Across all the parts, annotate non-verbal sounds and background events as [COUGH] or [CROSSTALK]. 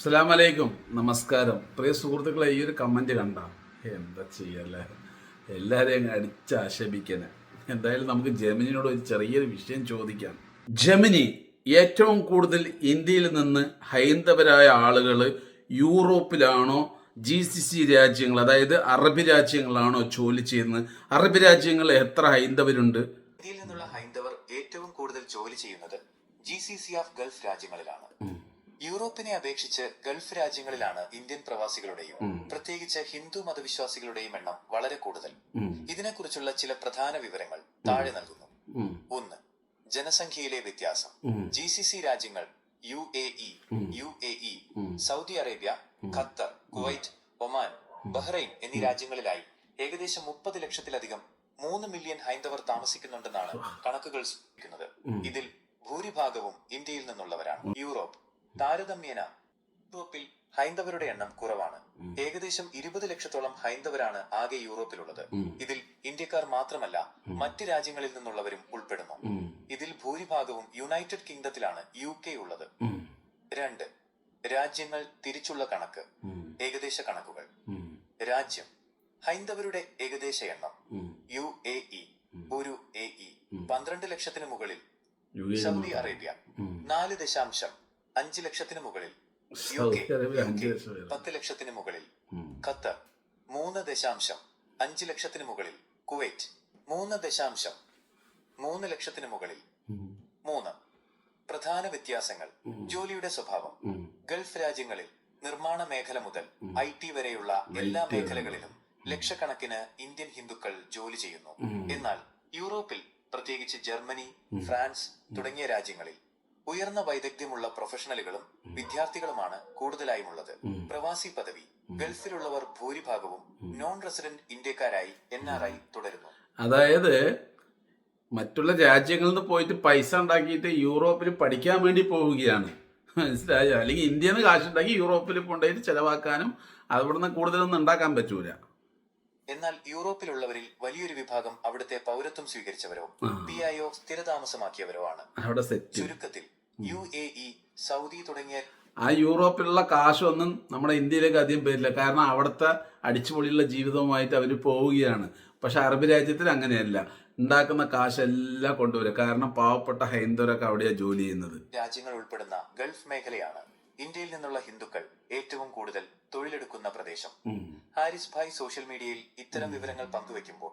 അസ്സലാമലൈക്കും. നമസ്കാരം. പ്രിയ സുഹൃത്തുക്കളെ ഈ ഒരു കമന്റ് കണ്ട. എന്താ ചെയ്യല്ലേ? എല്ലാവരെയും അങ്ങ് അടിച്ച് ആക്ഷേപിക്കാൻ എന്തായാലും നമുക്ക് ജമിനിയോട് ഒരു ചെറിയൊരു വിഷയം ചോദിക്കാം. ജമിനി ഏറ്റവും കൂടുതൽ ഇന്ത്യയിൽ നിന്ന് ഹൈന്ദവരായ ആളുകൾ യൂറോപ്പിലാണോ ജി സി സി രാജ്യങ്ങൾ അതായത് അറബ് രാജ്യങ്ങളാണോ ജോലി ചെയ്യുന്നത്? അറബ് രാജ്യങ്ങളിൽ എത്ര ഹൈന്ദവരുണ്ട്? ഇന്ത്യയിൽ നിന്നുള്ള ഹൈന്ദവർ ഏറ്റവും കൂടുതൽ ജോലി ചെയ്യുന്നത് G C C of Gulf രാജ്യങ്ങളിലാണ്. യൂറോപ്പിനെ അപേക്ഷിച്ച് ഗൾഫ് രാജ്യങ്ങളിലാണ് ഇന്ത്യൻ പ്രവാസികളുടെയും പ്രത്യേകിച്ച് ഹിന്ദു മതവിശ്വാസികളുടെയും എണ്ണം വളരെ കൂടുതൽ. ഇതിനെക്കുറിച്ചുള്ള ചില പ്രധാന വിവരങ്ങൾ താഴെ നൽകുന്നു. ഒന്ന് ജനസംഖ്യയിലെ വ്യത്യാസം. ജി സി സി രാജ്യങ്ങൾ U A E U A E Saudi Arabia Qatar Kuwait Oman Bahrain എന്നീ രാജ്യങ്ങളിലായി ഏകദേശം മുപ്പത് ലക്ഷത്തിലധികം മൂന്ന് മില്യൺ ഹൈന്ദവർ താമസിക്കുന്നുണ്ടെന്നാണ് കണക്കുകൾ സൂചിപ്പിക്കുന്നത്. ഇതിൽ ഭൂരിഭാഗവും ഇന്ത്യയിൽ നിന്നുള്ളവരാണ്. യൂറോപ്പ് താരതമ്യേന യൂറോപ്പിൽ ഹൈന്ദവരുടെ എണ്ണം കുറവാണ്. ഏകദേശം ഇരുപത് ലക്ഷത്തോളം ഹൈന്ദവരാണ് ആകെ യൂറോപ്പിലുള്ളത്. ഇതിൽ ഇന്ത്യക്കാർ മാത്രമല്ല മറ്റ് രാജ്യങ്ങളിൽ നിന്നുള്ളവരും ഉൾപ്പെടുന്നു. ഇതിൽ ഭൂരിഭാഗവും യുണൈറ്റഡ് കിങ്ഡത്തിലാണ് യു കെ ഉള്ളത് രണ്ട് രാജ്യങ്ങൾ തിരിച്ചുള്ള കണക്ക് ഏകദേശ കണക്കുകൾ. രാജ്യം ഹൈന്ദവരുടെ ഏകദേശ എണ്ണം യു എ ഇ ഒരു എ ഇ പന്ത്രണ്ട് ലക്ഷത്തിന് മുകളിൽ സൗദി അറേബ്യ. നാല് ദശാംശം അഞ്ച് ലക്ഷത്തിന് മുകളിൽ. U K. പത്ത് ലക്ഷത്തിന് മുകളിൽ. ഖത്തർ മൂന്ന് ദശാംശം. അഞ്ച് ലക്ഷത്തിന് മുകളിൽ. കുവൈറ്റ് മൂന്ന് ദശാംശം. മൂന്ന് ലക്ഷത്തിന് മുകളിൽ. മൂന്ന്. പ്രധാന വ്യത്യാസങ്ങൾ. ജോലിയുടെ സ്വഭാവം. ഗൾഫ് രാജ്യങ്ങളിൽ നിർമ്മാണ മേഖല മുതൽ ഐ ടി വരെയുള്ള എല്ലാ മേഖലകളിലും ലക്ഷക്കണക്കിന് ഇന്ത്യൻ ഹിന്ദുക്കൾ ജോലി ചെയ്യുന്നു. എന്നാൽ യൂറോപ്പിൽ പ്രത്യേകിച്ച് ജർമ്മനി ഫ്രാൻസ് തുടങ്ങിയ രാജ്യങ്ങളിൽ ഉയർന്ന വൈദഗ്ധ്യമുള്ള പ്രൊഫഷണലുകളും വിദ്യാർത്ഥികളുമാണ് കൂടുതലായും ഉള്ളത് പ്രവാസി പദവി ഗൾഫിലുള്ളവർ ഭൂരിഭാഗവും നോൺ റെസിഡന്റ് ഇന്ത്യക്കാരായി എൻ ആർ ഐ തുടരുന്നു. അതായത് മറ്റുള്ള രാജ്യങ്ങളിൽ നിന്ന് പോയിട്ട് പൈസ ഉണ്ടാക്കിയിട്ട് യൂറോപ്പിൽ പഠിക്കാൻ വേണ്ടി പോവുകയാണ്. മനസ്സിലായോ? അല്ലെങ്കിൽ ഇന്ത്യയിൽ നിന്ന് കാശുണ്ടാക്കി യൂറോപ്പിൽ കൊണ്ടുപോയിട്ട് ചിലവാക്കാനും അവിടുന്ന് കൂടുതലൊന്നും ഉണ്ടാക്കാൻ പറ്റൂല. എന്നാൽ യൂറോപ്പിലുള്ളവരിൽ വലിയൊരു വിഭാഗം അവിടുത്തെ പൗരത്വം സ്വീകരിച്ചവരോ പി ഐഒ സ്ഥിരതാമസമാക്കിയവരോ ആണ്. ചുരുക്കത്തിൽ യു എ ഇ സൗദി തുടങ്ങിയ ആ യൂറോപ്പിലുള്ള കാശൊന്നും നമ്മുടെ ഇന്ത്യയിലേക്ക് അധികം പേരില്ല കാരണം അവിടുത്തെ അടിച്ചുപൊളിയുള്ള ജീവിതവുമായിട്ട് അവർ പോവുകയാണ്. പക്ഷെ അറബ് രാജ്യത്തിൽ അങ്ങനെയല്ല. ഉണ്ടാക്കുന്ന കാശെല്ലാം കൊണ്ടുവരും. കാരണം പാവപ്പെട്ട ഹൈന്ദവരൊക്കെ അവിടെയാണ് ജോലി ചെയ്യുന്നത്. രാജ്യങ്ങൾ ഉൾപ്പെടുന്ന ഗൾഫ് മേഖലയാണ് ഇന്ത്യയിൽ നിന്നുള്ള ഹിന്ദുക്കൾ ഏറ്റവും കൂടുതൽ തൊഴിലെടുക്കുന്ന പ്രദേശം. ഹാരിസ് ഭായ് സോഷ്യൽ മീഡിയയിൽ ഇത്തരം വിവരങ്ങൾ പങ്കുവെക്കുമ്പോൾ?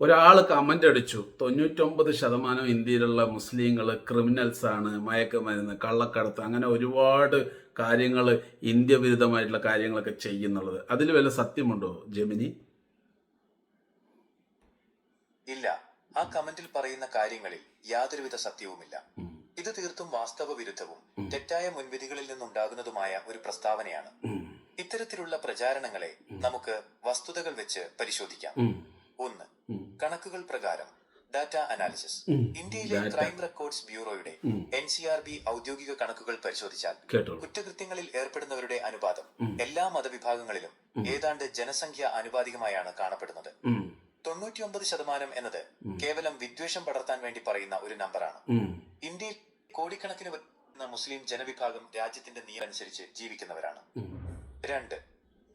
ഒരാൾ കമന്റ് അടിച്ചു തൊണ്ണൂറ്റൊമ്പത് ശതമാനം ഇന്ത്യയിലുള്ള മുസ്ലിങ്ങൾ ക്രിമിനൽസ് ആണ് മയക്കുമരുന്ന് കള്ളക്കടത്ത് അങ്ങനെ ഒരുപാട് കാര്യങ്ങൾ ഇന്ത്യ വിരുദ്ധമായിട്ടുള്ള കാര്യങ്ങളൊക്കെ ചെയ്യുന്നുള്ളത്. അതിൽ വല്ല സത്യമുണ്ടോ ജമിനി? ഇല്ല. ആ കമന്റിൽ പറയുന്ന കാര്യങ്ങളിൽ യാതൊരുവിധ സത്യവുമില്ല. ഇത് തീർത്തും വാസ്തവ വിരുദ്ധവും തെറ്റായ മുൻവിധികളിൽ നിന്നുണ്ടാകുന്നതുമായ ഒരു പ്രസ്താവനയാണ്. ഇത്തരത്തിലുള്ള പ്രചാരണങ്ങളെ നമുക്ക് വസ്തുതകൾ വെച്ച് പരിശോധിക്കാം. ഒന്ന് കണക്കുകൾ പ്രകാരം ഡാറ്റ അനാലിസിസ്. ഇന്ത്യയിലെ ക്രൈം റെക്കോർഡ്സ് ബ്യൂറോയുടെ എൻ സി ആർ ബി ഔദ്യോഗിക കണക്കുകൾ പരിശോധിച്ചാൽ കുറ്റകൃത്യങ്ങളിൽ ഏർപ്പെടുന്നവരുടെ അനുപാതം എല്ലാ മതവിഭാഗങ്ങളിലും ഏതാണ്ട് ജനസംഖ്യ ആനുപാതികമായാണ് കാണപ്പെടുന്നത്. തൊണ്ണൂറ്റിയൊമ്പത് ശതമാനം എന്നത് കേവലം വിദ്വേഷം പടർത്താൻ വേണ്ടി പറയുന്ന ഒരു നമ്പറാണ്. ഇന്ത്യയിൽ കോടിക്കണക്കിന് വരുന്ന മുസ്ലിം ജനവിഭാഗം രാജ്യത്തിന്റെ നിയമം അനുസരിച്ച് ജീവിക്കുന്നവരാണ്. രണ്ട്.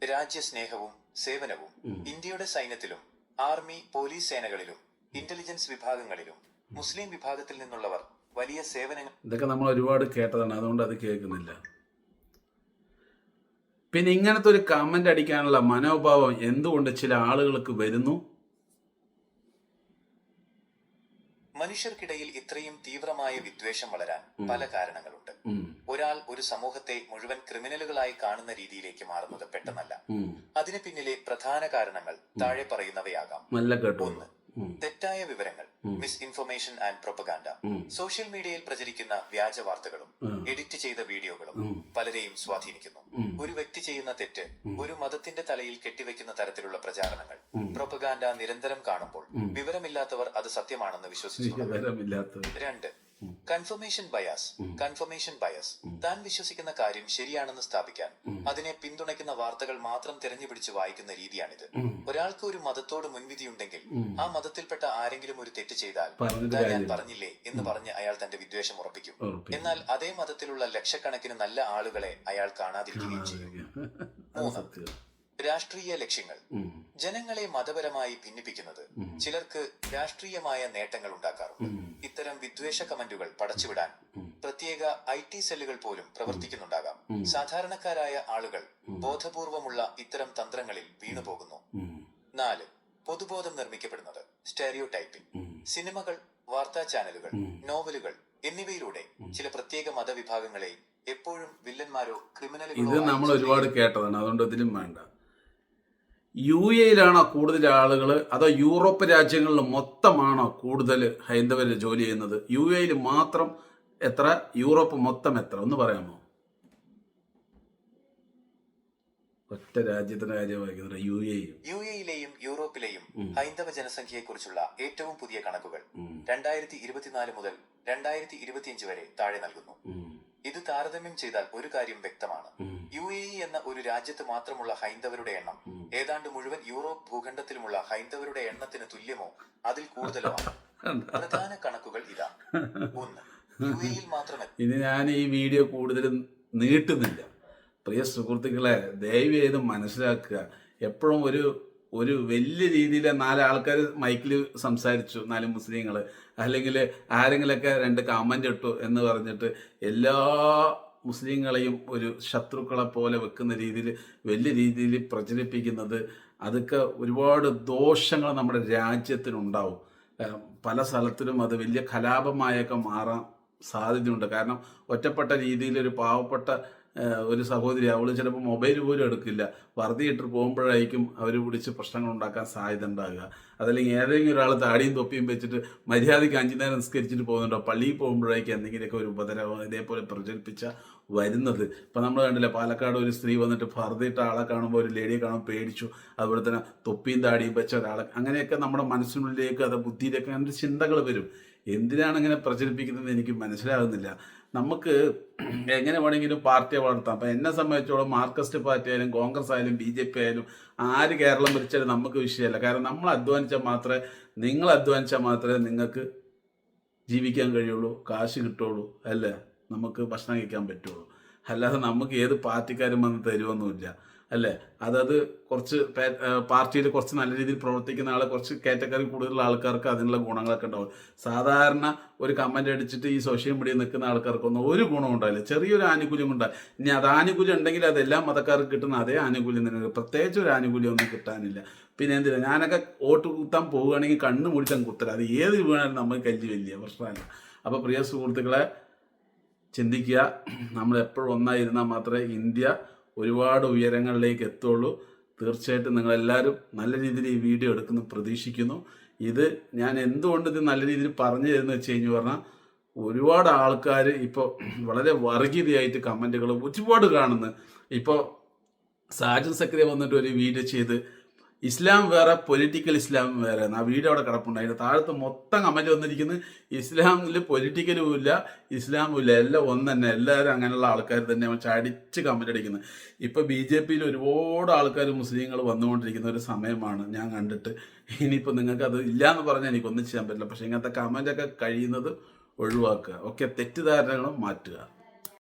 രാജ്യസ്നേഹവും സേവനവും ഇന്ത്യയുടെ സൈന്യത്തിലും ആർമി പോലീസ് സേനകളിലും ഇന്റലിജൻസ് വിഭാഗങ്ങളിലും മുസ്ലിം വിഭാഗത്തിൽ നിന്നുള്ളവർ വലിയ സേവനങ്ങൾ ഇതൊക്കെ നമ്മൾ ഒരുപാട് കേട്ടതാണ്. അതുകൊണ്ട് അത് കേൾക്കുന്നില്ല. പിന്നെ ഇങ്ങനത്തെ ഒരു കമന്റ് അടിക്കാനുള്ള മനോഭാവം എന്തുകൊണ്ട് ചില ആളുകൾക്ക് വരുന്നു? മനുഷ്യർക്കിടയിൽ ഇത്രയും തീവ്രമായ വിദ്വേഷം വളരാൻ പല കാരണങ്ങളുണ്ട്. ഒരാൾ ഒരു സമൂഹത്തെ മുഴുവൻ ക്രിമിനലുകളായി കാണുന്ന രീതിയിലേക്ക് മാറുന്നത് പെട്ടെന്നല്ല. അതിന് പിന്നിലെ പ്രധാന കാരണങ്ങൾ താഴെ പറയുന്നവയാകാം. ഒന്ന് തെറ്റായ വിവരങ്ങൾ misinformation and propaganda social മീഡിയയിൽ പ്രചരിക്കുന്ന വ്യാജ വാർത്തകളും എഡിറ്റ് ചെയ്ത വീഡിയോകളും പലരെയും സ്വാധീനിക്കുന്നു. ഒരു വ്യക്തി ചെയ്യുന്ന തെറ്റ് ഒരു മതത്തിന്റെ തലയിൽ കെട്ടിവെക്കുന്ന തരത്തിലുള്ള പ്രചാരണങ്ങൾ പ്രൊപ്പഗാൻഡ നിരന്തരം കാണുമ്പോൾ വിവരമില്ലാത്തവർ അത് സത്യമാണെന്ന് വിശ്വസിച്ചു. രണ്ട് കൺഫർമേഷൻ ബയാസ് കൺഫർമേഷൻ ബയസ് താൻ വിശ്വസിക്കുന്ന കാര്യം ശരിയാണെന്ന് സ്ഥാപിക്കാൻ അതിനെ പിന്തുണയ്ക്കുന്ന വാർത്തകൾ മാത്രം തിരഞ്ഞുപിടിച്ച് വായിക്കുന്ന രീതിയാണിത്. ഒരാൾക്ക് ഒരു മതത്തോട് മുൻവിധിയുണ്ടെങ്കിൽ ആ മതത്തിൽപ്പെട്ട ആരെങ്കിലും ഒരു തെറ്റ് ചെയ്താൽ ഞാൻ പറഞ്ഞില്ലേ എന്ന് പറഞ്ഞ് അയാൾ തന്റെ വിദ്വേഷം ഉറപ്പിക്കും. എന്നാൽ അതേ മതത്തിലുള്ള ലക്ഷക്കണക്കിന് നല്ല ആളുകളെ അയാൾ കാണാതിരിക്കുകയും ചെയ്യും. രാഷ്ട്രീയ ലക്ഷ്യങ്ങൾ. ജനങ്ങളെ മതപരമായി ഭിന്നിപ്പിക്കുന്നത് ചിലർക്ക് രാഷ്ട്രീയമായ നേട്ടങ്ങൾ ഉണ്ടാക്കാറുണ്ട്. ഇത്തരം വിദ്വേഷ കമന്റുകൾ പടച്ചുവിടാൻ പ്രത്യേക ഐ ടി സെല്ലുകൾ പോലും പ്രവർത്തിക്കുന്നുണ്ടാകാം. സാധാരണക്കാരായ ആളുകൾ ബോധപൂർവമുള്ള ഇത്തരം തന്ത്രങ്ങളിൽ വീണുപോകുന്നു. നാല് പൊതുബോധം നിർമ്മിക്കപ്പെടുന്നത് സ്റ്റെറിയോ ടൈപ്പിംഗ് സിനിമകൾ വാർത്താ ചാനലുകൾ നോവലുകൾ എന്നിവയിലൂടെ ചില പ്രത്യേക മതവിഭാഗങ്ങളെ എപ്പോഴും വില്ലന്മാരോ ഇത് ക്രിമിനലുകളോ നമ്മൾ ഒരുപാട് കേട്ടതാണ്. അതുകൊണ്ട് ഇതിലും വേണ്ട. യു എയിലാണോ കൂടുതൽ ആളുകൾ അതോ യൂറോപ്പ് രാജ്യങ്ങളിൽ മൊത്തമാണോ കൂടുതൽ ഹൈന്ദവർ ജോലി ചെയ്യുന്നത്? യു എയിൽ മാത്രം എത്ര? യൂറോപ്പ് മൊത്തം എത്ര? ഒന്ന് പറയാമോ? ഒറ്റ രാജ്യത്തിന്റെ കാര്യം വായിക്കുന്നുണ്ട് യു എ യു. എയിലെയും യൂറോപ്പിലെയും ഹൈന്ദവ ജനസംഖ്യയെക്കുറിച്ചുള്ള ഏറ്റവും പുതിയ കണക്കുകൾ രണ്ടായിരത്തി ഇരുപത്തിനാല് മുതൽ രണ്ടായിരത്തി ഇരുപത്തിയഞ്ച് വരെ താഴെ നൽകുന്നു. ഇത് താരതമ്യം ചെയ്താൽ ഒരു കാര്യം വ്യക്തമാണ്. യു എ ഇ എന്ന ഒരു രാജ്യത്ത് മാത്രമുള്ള ഹൈന്ദവരുടെ എണ്ണം ഏതാണ്ട് മുഴുവൻ യൂറോപ്പ് ഭൂഖണ്ഡത്തിലുമുള്ള ഹൈന്ദവരുടെ എണ്ണത്തിന് തുല്യമോ അതിൽ കൂടുതലോ ആണ്. [LAUGHS] പ്രധാന കണക്കുകൾ ഇതാ. [LAUGHS] ഒന്ന് യു എയിൽ മാത്രമല്ല. ഇനി ഞാൻ ഈ വീഡിയോ കൂടുതലും നീട്ടുന്നില്ല. പ്രിയ സുഹൃത്തുക്കളെ ദയവ് ചെയ്ത് മനസ്സിലാക്കുക. എപ്പോഴും ഒരു ഒരു വലിയ രീതിയിൽ നാലാൾക്കാർ മൈക്കിൽ സംസാരിച്ചു നാല് മുസ്ലിങ്ങൾ അല്ലെങ്കിൽ ആരെങ്കിലൊക്കെ രണ്ട് കമന്റ് ഇട്ടു എന്ന് പറഞ്ഞിട്ട് എല്ലാ മുസ്ലിങ്ങളെയും ഒരു ശത്രുക്കളെ പോലെ വെക്കുന്ന രീതിയിൽ വലിയ രീതിയിൽ പ്രചരിപ്പിക്കുന്നത് അതൊക്കെ ഒരുപാട് ദോഷങ്ങൾ നമ്മുടെ രാജ്യത്തിനുണ്ടാവും. പല സ്ഥലത്തിലും അത് വലിയ കലാപമായൊക്കെ മാറാൻ സാധ്യതയുണ്ട്. കാരണം ഒറ്റപ്പെട്ട രീതിയിൽ ഒരു പാവപ്പെട്ട ഒരു സഹോദരി അവൾ ചിലപ്പോൾ മൊബൈൽ പോലും എടുക്കില്ല. വറുതി ഇട്ട് പോകുമ്പോഴായിരിക്കും അവർ പിടിച്ച് പ്രശ്നങ്ങൾ ഉണ്ടാക്കാൻ സാധ്യത ഉണ്ടാകുക. അതല്ലെങ്കിൽ ഏതെങ്കിലും ഒരാൾ താടിയും തൊപ്പിയും വെച്ചിട്ട് മര്യാദയ്ക്ക് അഞ്ചു നേരം നിസ്കരിച്ചിട്ട് പോകുന്നുണ്ടോ? പള്ളിയിൽ പോകുമ്പോഴേക്കും എന്തെങ്കിലുമൊക്കെ ഒരു ഉപദ്രവം ഇതേപോലെ പ്രചരിപ്പിച്ച വരുന്നത്. ഇപ്പം നമ്മൾ കണ്ടില്ല പാലക്കാട് ഒരു സ്ത്രീ വന്നിട്ട് ഫറുതിയിട്ട ആളെ കാണുമ്പോൾ ഒരു ലേഡിയെ കാണുമ്പോൾ പേടിച്ചു. അതുപോലെ തന്നെ തൊപ്പിയും താടിയും വെച്ച ഒരാളെ. അങ്ങനെയൊക്കെ നമ്മുടെ മനസ്സിനുള്ളിലേക്ക് അത് ബുദ്ധിയിലേക്ക് അങ്ങനെ ചിന്തകൾ വരും. എന്തിനാണ് ഇങ്ങനെ പ്രചരിപ്പിക്കുന്നത് എനിക്ക് മനസ്സിലാകുന്നില്ല. നമുക്ക് എങ്ങനെ വേണമെങ്കിലും പാർട്ടിയെ വളർത്താം അപ്പം എന്നെ സംബന്ധിച്ചോളം മാർക്സിസ്റ്റ് പാർട്ടി ആയാലും കോൺഗ്രസ് ആയാലും ബി ജെ പി ആയാലും ആര് കേരളം ഭരിച്ചാലും നമുക്ക് വിഷയമല്ല. കാരണം നമ്മൾ അധ്വാനിച്ചാൽ മാത്രമേ നിങ്ങൾ അധ്വാനിച്ചാൽ മാത്രമേ നിങ്ങൾക്ക് ജീവിക്കാൻ കഴിയുള്ളൂ കാശ് കിട്ടുള്ളൂ അല്ലേ? നമുക്ക് ഭക്ഷണം കഴിക്കാൻ പറ്റുള്ളൂ. അല്ലാതെ നമുക്ക് ഏത് പാർട്ടിക്കാരും വന്ന് തരുമൊന്നുമില്ല അല്ലേ? അതായത് കുറച്ച് പാർട്ടിയിൽ കുറച്ച് നല്ല രീതിയിൽ പ്രവർത്തിക്കുന്ന ആൾ കുറച്ച് കാറ്റഗറി കൂടുതലുള്ള ആൾക്കാർക്ക് അതിനുള്ള ഗുണങ്ങളൊക്കെ ഉണ്ടാവും. സാധാരണ ഒരു കമന്റ് അടിച്ചിട്ട് ഈ സോഷ്യൽ മീഡിയയിൽ നിൽക്കുന്ന ആൾക്കാർക്കൊന്നും ഒരു ഗുണം ഉണ്ടാവില്ല. ചെറിയൊരു ആനുകൂല്യം ഉണ്ടാവും ഇനി അത് ആനുകൂല്യം ഉണ്ടെങ്കിൽ അത് എല്ലാ മതക്കാർക്ക് കിട്ടുന്ന അതേ ആനുകൂല്യം തന്നെ. പ്രത്യേകിച്ച് ഒരു ആനുകൂല്യം ഒന്നും കിട്ടാനില്ല. പിന്നെ എന്തിനാ? ഞാനൊക്കെ വോട്ട് കുത്താൻ പോവുകയാണെങ്കിൽ കണ്ണ് മുടിച്ചാൽ കുത്തല. അത് ഏത് വീണാലും നമുക്ക് കല്ല് വലിയ പ്രശ്നമല്ല. അപ്പോൾ പ്രിയ സുഹൃത്തുക്കളെ ചിന്തിക്കുക. നമ്മൾ എപ്പോഴും ഒന്നായിരുന്നാൽ മാത്രമേ ഇന്ത്യ ഒരുപാട് ഉയരങ്ങളിലേക്ക് എത്തുള്ളൂ. തീർച്ചയായിട്ടും നിങ്ങളെല്ലാവരും നല്ല രീതിയിൽ ഈ വീഡിയോ എടുക്കുന്നു പ്രതീക്ഷിക്കുന്നു. ഇത് ഞാൻ എന്തുകൊണ്ട് ഇത് നല്ല രീതിയിൽ പറഞ്ഞു തരുന്നു വെച്ച് കഴിഞ്ഞ് പറഞ്ഞാൽ ഒരുപാട് ആൾക്കാർ ഇപ്പോൾ വളരെ വർഗീയതയായിട്ട് കമന്റുകൾ ഒരുപാട് കാണുന്നു. ഇപ്പോൾ സാജൻ സക്രിയ വന്നിട്ട് ഒരു വീഡിയോ ചെയ്ത് ഇസ്ലാം വേറെ പൊളിറ്റിക്കൽ ഇസ്ലാം വേറെ. ആ വീഡിയോ അവിടെ കിടപ്പുണ്ട്. അതിന്റെ താഴത്ത് മൊത്തം കമന്റ് വന്നിരിക്കുന്നത് ഇസ്ലാമിൽ പൊളിറ്റിക്കലും ഇല്ല ഇസ്ലാമും ഇല്ല. എല്ലാം ഒന്ന് തന്നെ. എല്ലാവരും അങ്ങനെയുള്ള ആൾക്കാർ തന്നെ ചടിച്ച് കമന്റ് അടിക്കുന്നത്. ഇപ്പോൾ ബി ജെ പിയിൽ ഒരുപാട് ആൾക്കാർ മുസ്ലിങ്ങൾ വന്നുകൊണ്ടിരിക്കുന്ന ഒരു സമയമാണ് ഞാൻ കണ്ടിട്ട്. ഇനിയിപ്പോൾ നിങ്ങൾക്ക് അത് ഇല്ല എന്ന് പറഞ്ഞാൽ എനിക്കൊന്നും ചെയ്യാൻ പറ്റില്ല. പക്ഷേ ഇങ്ങനത്തെ കമന്റൊക്കെ കഴിയുന്നത് ഒഴിവാക്കുക. ഓക്കെ തെറ്റിദ്ധാരണകളും മാറ്റുക.